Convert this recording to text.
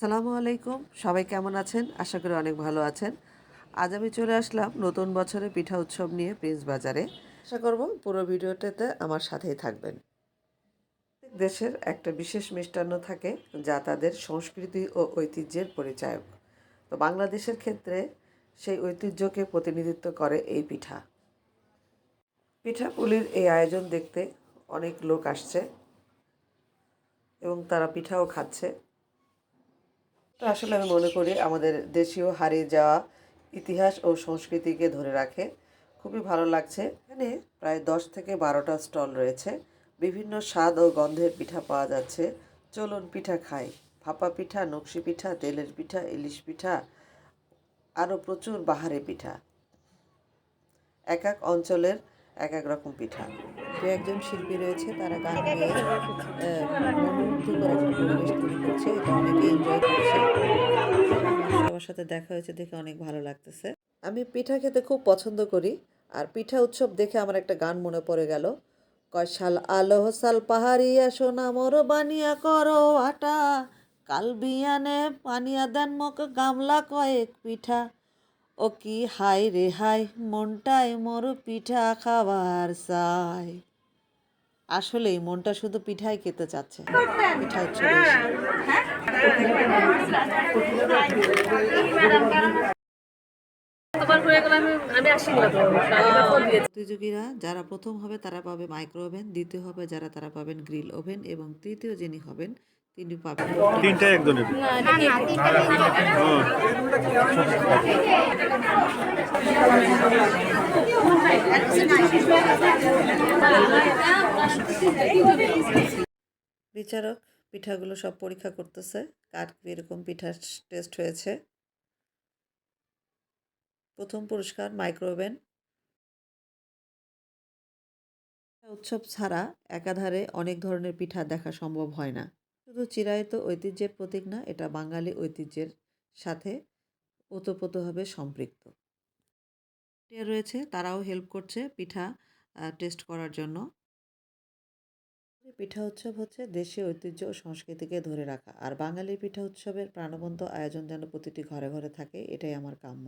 সালামু আলাইকুম। সবাই কেমন আছেন? আশা করি অনেক ভালো আছেন। আজ আমি চলে আসলাম নতুন বছরে পিঠা উৎসব নিয়ে প্রিন্স বাজারে। আশা করব পুরো ভিডিওটাতে আমার সাথেই থাকবেন। দেশের একটা বিশেষ মিষ্টান্ন থাকে, যা তাদের সংস্কৃতি ও ঐতিহ্যের পরিচায়ক। তো বাংলাদেশের ক্ষেত্রে সেই ঐতিহ্যকে প্রতিনিধিত্ব করে এই পিঠা। পিঠাপুলির এই আয়োজন দেখতে অনেক লোক আসছে এবং তারা পিঠাও খাচ্ছে। তো আসলে আমি মনে করি আমাদের দেশীয় হারিয়ে যাওয়া ইতিহাস ও সংস্কৃতিকে ধরে রাখে। খুবই ভালো লাগছে। এখানে প্রায় দশ থেকে বারোটা স্টল রয়েছে। বিভিন্ন স্বাদ ও গন্ধের পিঠা পাওয়া যাচ্ছে। চলুন পিঠা খাই। ভাপা পিঠা, নকশি পিঠা, তেলের পিঠা, ইলিশ পিঠা, আরও প্রচুর বাহারে পিঠা। এক এক অঞ্চলের এক এক রকম পিঠা। দু একজন শিল্পী রয়েছে তারা গান গেয়ে মনোমুগ্ধকর একটা পরিবেশ তৈরি করছে এটা অনেকে এনজয় করছে। সবার সাথে দেখা হয়েছে দেখে অনেক ভালো লাগতেছে। আমি পিঠা খেতে খুব পছন্দ করি আর পিঠা উৎসব দেখে আমার একটা গান মনে পড়ে গেল। কয় শাল আলো সাল পাহাড়িয়া সোনা মোর বানিয়া করো আটা। কাল বিয়ানে পানিয়া দেন মক গামলা কয়েক পিঠা। ও কি হাই রে হাই মনটায় মোর পিঠা খাবার চাই। আসলেই মনটা শুধু পিঠাই খেতে চাচ্ছে। পিঠা উৎসবে এসে। তোমার হয়ে। প্রতিযোগীরা যারা প্রথম হবে তারা পাবে মাইক্রো ওভেন দ্বিতীয় হবে যারা তারা পাবেন গ্রিল ওভেন এবং তৃতীয় যিনি হবেন তিনি পাবেন একজনের ও, বিচারক পিঠাগুলো সব পরীক্ষা করতেছে কার এরকম পিঠা টেস্ট হয়েছে। প্রথম পুরস্কার মাইক্রো ওভেন উৎসব ছাড়া একাধারে অনেক ধরনের পিঠা দেখা সম্ভব হয় না। শুধু চিরায়ত ঐতিহ্যের প্রতীক না, এটা বাঙালি ঐতিহ্যের সাথে ওতপ্রোতভাবে সম্পৃক্ত। রয়েছে, তারাও হেল্প করছে পিঠা টেস্ট করার জন্য। পিঠা উৎসব হচ্ছে দেশীয় ঐতিহ্য ও সংস্কৃতিকে ধরে রাখা। আর বাঙালি পিঠা উৎসবের প্রাণবন্ত আয়োজন যেন প্রতিটি ঘরে ঘরে থাকে, এটাই আমার কাম্য।